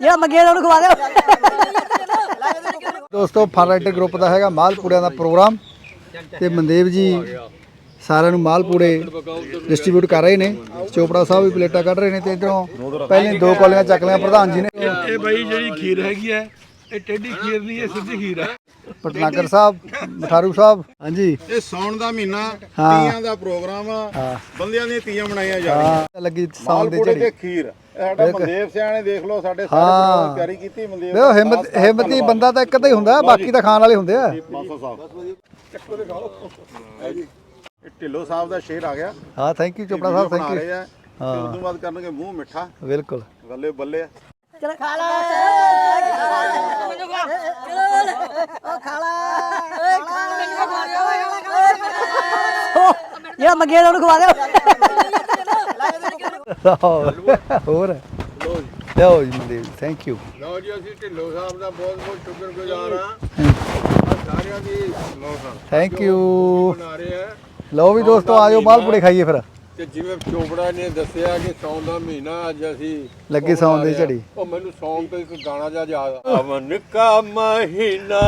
ਜਿਹੜਾ ਮੰਗੇ ਉਹਨੂੰ ਖਵਾ ਦਿਓ ਦੋਸਤੋ ਫਨ ਰਾਈਟਰ ਗਰੁੱਪ ਦਾ ਹੈਗਾ ਮਾਲਪੂੜਿਆਂ ਦਾ ਪ੍ਰੋਗਰਾਮ ਤੇ ਮਨਦੇਵ ਜੀ ਸਾਰਿਆਂ ਨੂੰ ਮਾਲਪੂੜੇ ਡਿਸਟ੍ਰੀਬਿਊਟ ਕਰ ਰਹੇ ਨੇ। ਚੋਪੜਾ ਸਾਹਿਬ ਵੀ ਪਲੇਟਾਂ ਕੱਢ ਰਹੇ ਨੇ ਤੇ ਇਧਰੋਂ ਪਹਿਲੇ ਦੋ ਕੋਲੀਆਂ ਚੱਕ ਲਿਆ ਪ੍ਰਧਾਨ ਜੀ ਨੇ। ਇਹ ਬਾਈ ਜਿਹੜੀ ਖੀਰ ਹੈਗੀ ਹੈ ਇਹ ਟੇਢੀ ਖੀਰ ਨਹੀਂ ਇਹ ਸਿੱਧੀ ਖੀਰ ਹੈ। ਪਟਨਾਗਰ ਸਾਹਿਬ ਮਠਾਰੂ ਸਾਹਿਬ ਹਾਂਜੀ। ਇਹ ਸੌਣ ਦਾ ਮਹੀਨਾ। ਤੀਆਂ ਦਾ ਪ੍ਰੋਗਰਾਮ ਆ। ਬੰਦਿਆਂ ਦੀਆਂ ਤੀਆਂ ਮਨਾਈਆਂ ਜਾ ਰਹੀਆਂ। ਲੱਗੀ ਸਾਉਣ ਦੀ ਤੇ ਖੀਰ। ਸਾਡਾ ਮਨਦੇਵ ਸਿਆਣੇ ਦੇਖ ਲਓ ਸਾਡੇ ਸਾਰੇ ਹਾਂ। ਪਰਿਵਾਰ ਤਿਆਰੀ ਕੀਤੀ ਮਨਦੇਵ ਦੇਖੋ ਹਿੰਮਤ ਹਿੰਮਤੀ ਬੰਦਾ ਤਾਂ ਇੱਕ ਤਾਂ ਹੀ ਹੁੰਦਾ ਬਾਕੀ ਤਾਂ ਖਾਣ ਵਾਲੇ ਹੁੰਦੇ ਆ। ਮਾਸਾ ਸਾਹਿਬ ਚੱਕੋ ਦੇ ਖਾਓ ਇਹ ਢਿੱਲੋਂ ਸਾਹਿਬ ਦਾ ਸ਼ੇਰ ਆ ਗਿਆ। ਹਾਂ ਥੈਂਕ ਯੂ ਚੋਪੜਾ ਸਾਹਿਬ ਬਣਾ ਥੈਂਕ ਰਹੇ ਯੂ ਆ ਤੇ ਉਦੋਂ ਬਾਅਦ ਕਰਨਗੇ ਮੂੰਹ ਮਿੱਠਾ। ਬਿਲਕੁਲ। ਗੱਲੇ ਬੱਲੇ ਆ। ਚਲ ਖਾ ਲਾ। ਉਹ ਖਾ ਲਾ। ਜਿਹੜਾ ਮੰਗੇ ਉਹਨੂੰ ਖਵਾ ਹੋਰ? ਲੋ ਜੀ। ਲਓ ਥੈਂਕ ਯੂ ਲਓ ਜੀ ਅਸੀਂ ਢਿੱਲੋ ਸਾਹਿਬ ਦਾ ਬਹੁਤ ਬਹੁਤ ਸ਼ੁਕਰਗੁਜ਼ਾਰ ਹਾਂ। ਆਹ ਸਾਰਿਆਂ ਦੀ ਲੋ ਸਾਹਿਬ। ਥੈਂਕ ਯੂ ਬਣਾ ਵੀ ਦੋਸਤੋ ਆਜੋ ਮਾਲਪੂੜੇ ਖਾਈਏ ਫਿਰ। ਤੇ ਜਿਵੇਂ ਚੋਪੜਾ ਨੇ ਦੱਸਿਆ ਕਿ ਸੌਣ ਦਾ ਮਹੀਨਾ ਅੱਜ ਅਸੀਂ ਲੱਗੇ ਸਾਉਣ ਦੀ ਝੜੀ। ਉਹ ਮੈਨੂੰ ਸੌਣ ਤੇ ਇੱਕ ਗਾਣਾ ਜਿਹਾ ਯਾਦ ਆ। ਅਮਨ ਕਾ ਮਹੀਨਾ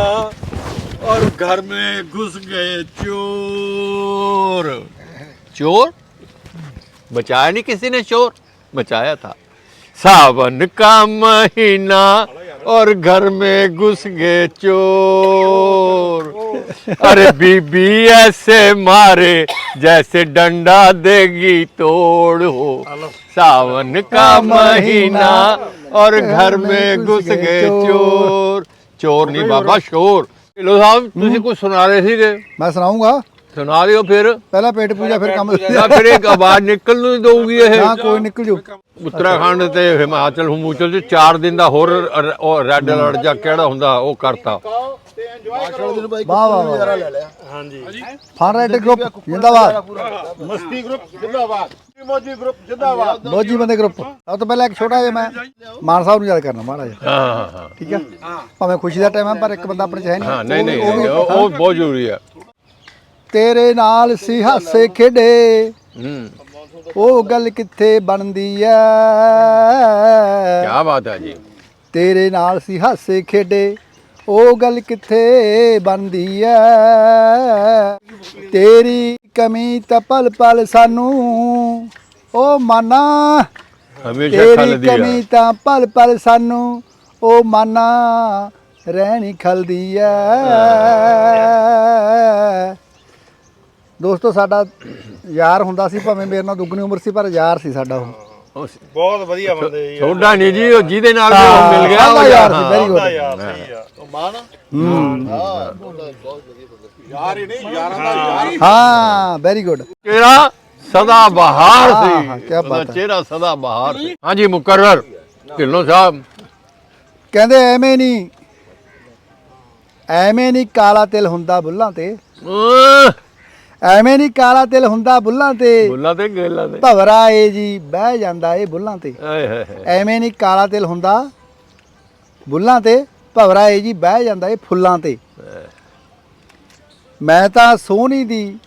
ਔਰ ਘਰ ਮੇ ਘੁਸ ਗਏ ਚੋਰ। ਚੋਰ? बचाया नहीं किसी ने चोर? बचाया था। सावन का महीना और घर में घुस गए चोर। अरे बीबी ऐसे मारे जैसे डंडा देगी तोड़ हो। सावन का महीना और घर में घुस गए चोर। चोर नहीं बाबा शोर साहब तुझे हम्म। कुछ सुना रहे थे? मैं सुनाऊँगा। ਸੁਣਾ ਦਿਓ ਫਿਰ। ਪਹਿਲਾਂ ਪੇਟ ਪੂਜਾ ਫਿਰ ਕੰਮ ਜਾਂ ਫਿਰ ਇੱਕ ਆਵਾਜ਼ ਨਿਕਲ ਨੂੰ ਹੀ ਦਊਗੀ ਇਹ। ਨਾ ਕੋਈ ਨਿਕਲ ਜੂ। ਉੱਤਰਾਖੰਡ ਤੇ ਹਿਮਾਚਲ ਹਿਮੂਚਲ ਚ 4 ਦਿਨ ਦਾ ਹੋਰ ਰ- ਉਹ ਰੈੱਡ ਅਲਰਟ ਜਾਂ ਕਿਹੜਾ ਹੁੰਦਾ ਉਹ ਕਰਤਾ। ਤੇ ਇੰਜੋਏ ਕਰੋ ਵਾਹ ਵਾਹ ਵਾਹ ਫਨ ਰਾਈਟਰ ਗਰੁੱਪ ਜਿੰਦਾਬਾਦ। ਮਸਤੀ ਗਰੁੱਪ ਜਿੰਦਾਬਾਦ। ਮੋਜੀ ਗਰੁੱਪ ਜਿੰਦਾਬਾਦ। ਮੋਜੀ ਬੰਦੇ ਗਰੁੱਪ ਸਭ ਤੋਂ ਪਹਿਲਾਂ ਇੱਕ ਛੋਟਾ ਜਿਹਾ ਮੈਂ ਮਾਨ ਸਾਹਿਬ ਨੂੰ ਯਾਦ ਕਰਨਾ ਮਾੜਾ ਜਿਹਾ। ਹਾਂ ਹਾਂ ਹਾਂ। ਠੀਕ ਹੈ? ਭਾਵੇਂ ਖੁਸ਼ੀ ਦਾ ਟਾਈਮ ਹੈ ਪਰ ਇੱਕ ਬੰਦਾ ਆਪਣੇ ਚ ਹੈ ਹਾਂ ਨਹੀਂ ਨਹੀਂ ਨਹੀਂ ਉਹ ਉਹ ਬਹੁਤ ਜ਼ਰੂਰੀ ਹੈ ਤੇਰੇ ਨਾਲ ਸੀ ਹਾਸੇ ਖੇਡੇ। ਹੂੰ। ਉਹ ਗੱਲ ਕਿੱਥੇ ਬਣਦੀ ਐ? ਕੀ ਬਾਤ ਹੈ ਜੀ। ਤੇਰੇ ਨਾਲ ਸੀ ਹਾਸੇ ਖੇਡੇ ਉਹ ਗੱਲ ਕਿੱਥੇ ਬਣਦੀ ਐ? ਤੇਰੀ ਕਮੀ ਤਾਂ ਪਲ ਪਲ ਸਾਨੂੰ ਉਹ ਮਾਨਾ। ਹਮੇਸ਼ਾ ਤੇਰੀ ਖਲਦੀ ਕਮੀ ਤਾਂ ਪਲ ਪਲ ਸਾਨੂੰ ਉਹ ਮਾਨਾ। ਰਹਿਣੀ ਖਲਦੀ ਐ। ਦੋਸਤੋ ਸਾਡਾ ਯਾਰ ਹੁੰਦਾ ਸੀ ਭਾਵੇਂ ਮੇਰੇ ਨਾਲ ਦੁੱਗਣੀ ਉਮਰ ਸੀ ਪਰ ਯਾਰ ਸੀ ਸਾਡਾ ਉਹ। ਬਹੁਤ ਵਧੀਆ ਬੰਦੇ ਜੀ ਛੋਡਾ ਨਹੀਂ ਜੀ ਉਹ ਜਿਹਦੇ ਨਾਲ ਵੀ ਉਹ ਮਿਲ ਗਿਆ ਸਾਡਾ ਉਹ ਯਾਰ ਸੀ ਵੈਰੀ ਗੁੱਡ ਯਾਰ ਸਹੀ ਆ ਉਹ ਮਾਨ ਹੂੰ। ਯਾਰ ਹੀ ਨਹੀਂ ਯਾਰਾਂ ਦਾ ਯਾਰ ਹਾਂ ਵੈਰੀ ਗੁੱਡ ਚਿਹਰਾ ਸਦਾ ਬਹਾਰ ਸੀ। ਹਾਂ, ਕਿਆ ਉਹਦਾ ਬਾਤ ਹੈ। ਚਿਹਰਾ ਸਦਾ ਬਹਾਰ ਸੀ। ਹਾਂਜੀ ਮੁਕਰਰ ਢਿੱਲੋਂ ਸਾਹਿਬ। ਕਹਿੰਦੇ ਐਵੇਂ ਨਹੀਂ ਐਵੇਂ ਨਹੀਂ ਕਾਲਾ ਤਿਲ ਹੁੰਦਾ ਬੁੱਲਾਂ ਤੇ। ਅਹ, ਐਵੇਂ ਨਹੀਂ ਕਾਲਾ ਤਿਲ ਹੁੰਦਾ ਬੁੱਲਾਂ ਤੇ। ਬੋਲਾਂ ਤੇ ਗੱਲਾਂ ਤੇ। ਭਵਰਾ ਏ ਜੀ ਬਹਿ ਜਾਂਦਾ ਏ ਬੁੱਲਾਂ ਤੇ। ਆਏ ਹਾਏ ਹਾਏ। ਐਵੇਂ ਨਹੀਂ ਕਾਲਾ ਤਿਲ ਹੁੰਦਾ ਬੁੱਲਾਂ ਤੇ ਭਵਰਾ ਏ ਜੀ ਬਹਿ ਜਾਂਦਾ ਏ ਫੁੱਲਾਂ ਤੇ। ਮੈਂ ਤਾਂ ਸੋਹਣੀ ਦੀ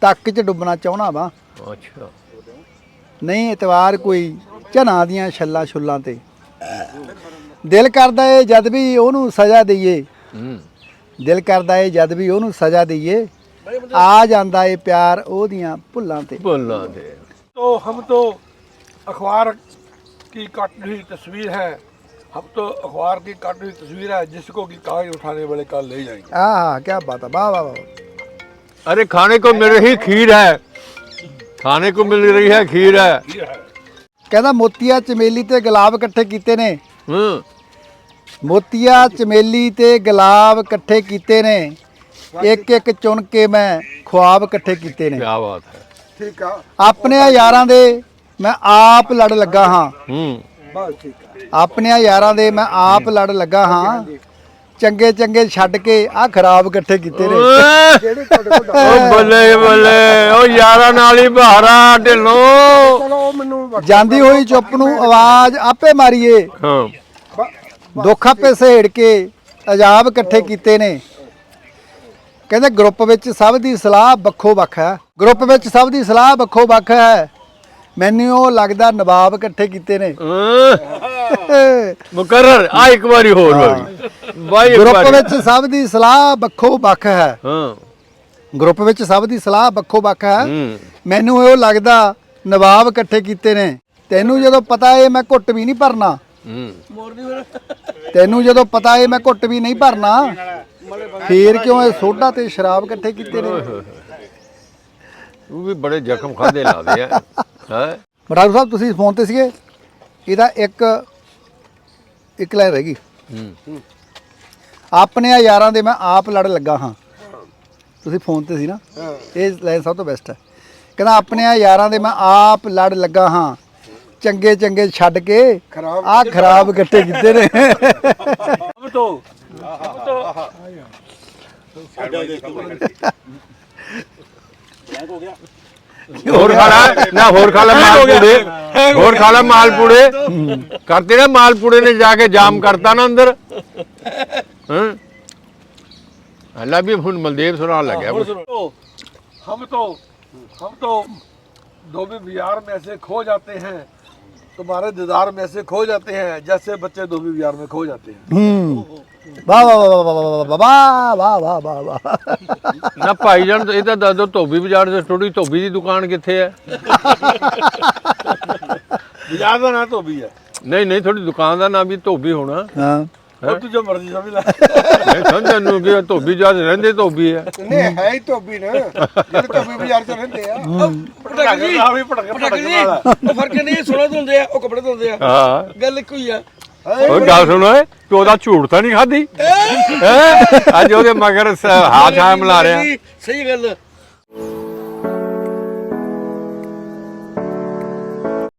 ਤੱਕ 'ਚ ਡੁੱਬਣਾ ਚਾਹਣਾ ਵਾਂ। ਅੱਛਾ। ਨਹੀਂ ਇਤਵਾਰ ਕੋਈ ਝਨਾਂ ਦੀਆਂ ਛੱਲਾਂ ਛੁੱਲਾਂ ਤੇ। ਦਿਲ ਕਰਦਾ ਏ ਜਦ ਵੀ ਉਹਨੂੰ ਸਜ਼ਾ ਦਈਏ। ਹੂੰ। ਦਿਲ ਕਰਦਾ ਏ ਜਦ ਵੀ ਉਹਨੂੰ ਸਜ਼ਾ ਦਈਏ। ਆ ਜਾਂਦਾ ਏ ਪਿਆਰ ਉਹਦੀਆਂ ਭੁੱਲਾਂ ਤੇ ਬੋਲਾਂ ਤੇ तो हम तो अखबार की काटी हुई तस्वीर है हम तो अखबार की काटी हुई तस्वीर है जिसको कि कागज उठाने वाले कल ले जाएंगे ਆਹ ਕੀ ਬਾਤ ਆ ਵਾਹ ਵਾਹ ਵਾਹ अरे खाने को मिल रही खीर है खाने को मिल रही है खीर है ये है ਕਹਿੰਦਾ ਮੋਤੀਆ ਚਮੇਲੀ ਤੇ ਗੁਲਾਬ ਇਕੱਠੇ ਕੀਤੇ ਨੇ हम्म ਮੋਤੀਆ ਚਮੇਲੀ ਤੇ ਗੁਲਾਬ ਇਕੱਠੇ ਕੀਤੇ ਨੇ ਇੱਕ ਇੱਕ ਚੁਣ ਕੇ ਮੈਂ ਖੁਆਬ ਇਕੱਠੇ ਕੀਤੇ ਨੇ। ਕੀ ਬਾਤ ਹੈ। ਠੀਕ ਆ। ਆਪਣੇ ਯਾਰਾਂ ਦੇ ਮੈਂ ਆਪ ਲੜ ਲੱਗਾ ਹਾਂ। ਹੂੰ। ਬਸ ਠੀਕ ਆ। ਆਪਣੇ ਯਾਰਾਂ ਦੇ ਮੈਂ ਆਪ ਲੜ ਲੱਗਾ ਹਾਂ। ਚੰਗੇ ਚੰਗੇ ਛੱਡ ਕੇ ਆ ਖਰਾਬ ਇਕੱਠੇ ਕੀਤੇ ਨੇ। ਓਏ, ਜਿਹੜੇ ਤੁਹਾਡੇ ਕੋਲ ਡਾਕਟਰ- ਬੱਲੇ ਬੱਲੇ ਓ ਯਾਰਾਂ ਨਾਲ ਹੀ ਬਹਾਰਾ ਢਿੱਲੋਂ। ਜਾਂਦੀ ਹੋਈ ਚੁੱਪ ਨੂੰ ਆਵਾਜ਼ ਆਪੇ ਮਾਰੀਏ। ਹਾਂ। ਬ- ਦੁੱਖ ਆਪੇ ਸਹੇੜ ਕੇ ਅਜਾਬ ਇਕੱਠੇ ਕੀਤੇ ਨੇ। ਕਹਿੰਦੇ ਗਰੁੱਪ ਵਿੱਚ ਸਭ ਦੀ ਸਲਾਹ ਵੱਖੋ ਵੱਖ ਹੈ। ਗਰੁੱਪ ਵਿੱਚ ਸਭ ਦੀ ਸਲਾਹ ਵੱਖੋ ਵੱਖ ਹੈ। ਮੈਨੂੰ ਉਹ ਲੱਗਦਾ ਨਵਾਬ ਇਕੱਠੇ ਕੀਤੇ ਨੇ। ਮੁਕਰਰ ਆ ਇੱਕ ਵਾਰੀ ਹੋਰ ਬਾਈ ਗਰੁੱਪ ਵਿੱਚ ਸਭ ਦੀ ਸਲਾਹ ਵੱਖੋ ਵੱਖ ਹੈ। ਹਾਂ। ਗਰੁੱਪ ਵਿੱਚ ਸਭ ਦੀ ਸਲਾਹ ਵੱਖੋ ਵੱਖ ਹੈ। ਮੈਨੂੰ ਇਹ ਲੱਗਦਾ ਨਵਾਬ ਇਕੱਠੇ ਕੀਤੇ ਨੇ। ਤੈਨੂੰ ਜਦੋਂ ਪਤਾ ਏ ਮੈਂ ਘੁੱਟ ਵੀ ਨਹੀਂ ਭਰਨਾ। ਤੈਨੂੰ ਜਦੋਂ ਪਤਾ ਏ ਮੈਂ ਘੁੱਟ ਵੀ ਨਹੀਂ ਭਰਨਾ ਫੇਰ ਕਿਉਂ ਇਹ ਸੋਡਾ ਤੇ ਸ਼ਰਾਬ ਇਕੱਠੇ ਕੀਤੇ ਨੇ? ਉਹ ਵੀ ਬੜੇ ਜ਼ਖਮ ਖਾਦੇ ਲਾਦੇ ਆ। ਹੈ? ਡਾਕਟਰ ਸਾਹਿਬ ਤੁਸੀਂ ਫੋਨ ਤੇ ਸੀਗੇ? ਇਹਦਾ ਇੱਕ ਇੱਕ ਲਾਈਨ ਰਹਿ ਗਈ। ਹੂੰ। ਆਪਣੇ ਯਾਰਾਂ ਦੇ ਮੈਂ ਆਪ ਲੜ ਲੱਗਾ ਹਾਂ। ਤੁਸੀਂ ਫੋਨ ਤੇ ਸੀ ਨਾ? ਇਹ ਲਾਈਨ ਸਭ ਤੋਂ ਬੈਸਟ ਹੈ। ਕਹਿੰਦਾ ਆਪਣੇ ਯਾਰਾਂ ਦੇ ਮੈਂ ਆਪ ਲੜ ਲੱਗਾ ਹਾਂ। ਚੰਗੇ ਚੰਗੇ ਛੱਡ ਕੇ ਆ ਖਰਾਬ ਇਕੱਠੇ ਕੀਤੇ ਨੇ। ਤੋਂ ਹੋਰ ਖਾਲਾ ਨਾ ਹੋਰ ਖਾਲਾ ਮਾਲਪੂੜੇ ਹੋਰ ਖਾਲਾ ਮਾਲਪੂੜੇ करते ना मालपुड़े ने जाके जाम करता ना अंदर हल्ला भी हूं बलदेव सुनान लग गया कुछ। तो हम तो हम तो धोबी बिहार में ऐसे खो जाते हैं तुम्हारे दीदार में ऐसे खो जाते हैं जैसे बच्चे धोबी बिहार में खो जाते हैं ਹੂੰ ਵਾਹ ਵਾਹ ਵਾਹ ਵਾਹ ਵਾਹ ਵਾਹ ਵਾਹ ਵਾਹ ਵਾਹ ਵਾਹ ਨਾ ਭਾਈ ਜਾਨ ਇਹ ਤਾਂ ਦੱਸ ਦੋ ਧੋਬੀ ਬਾਜ਼ਾਰ ਦੇ ਥੋੜੀ ਧੋਬੀ ਦੀ ਦੁਕਾਨ ਕਿੱਥੇ ਹੈ बिहार का ना धोबी है ਨਹੀਂ ਨਹੀਂ ਥੋੜੀ ਦੁਕਾਨ ਦਾ ਨਾਮ ਵੀ ਧੋਬੀ ਹੋਣਾ ਹਾਂ ਉਹ ਤੂੰ ਜੋ ਮਰਜ਼ੀ ਸਮਝ ਲੈ। ਮੈਂ ਸਮਝਣ ਨੂੰ ਕਿ ਧੋਬੀ ਜਦ ਰਹਿੰਦੇ ਧੋਬੀ ਆ। ਨਹੀਂ ਹੈ ਹੀ ਧੋਬੀ ਨਾ। ਜਿਹੜੇ ਧੋਬੀ ਬਾਜ਼ਾਰ 'ਚ ਰਹਿੰਦੇ ਆ। ਪਟਕ ਜੀ। ਆ ਵੀ ਪਟਕ ਪਟਕ ਜੀ। ਉਹ ਫ਼ਰਕ ਨਹੀਂ ਸੋਲਾ ਧੁੰਦੇ ਆ ਉਹ ਕੱਪੜੇ ਧੁੰਦੇ ਆ। ਹਾਂ। ਗੱਲ ਇੱਕੋ ਹੀ ਆ। ਉਹ ਗੱਲ ਸੁਣ ਓਏ ਤੂੰ ਉਹਦਾ ਝੂਠ ਤਾਂ ਨਹੀਂ ਖਾਦੀ ਹੈ? ਅੱਜ ਉਹਦੇ ਮਗਰ ਹਾਥ ਆ ਮਲਾ ਰਿਹਾ। ਸਹੀ ਗੱਲ।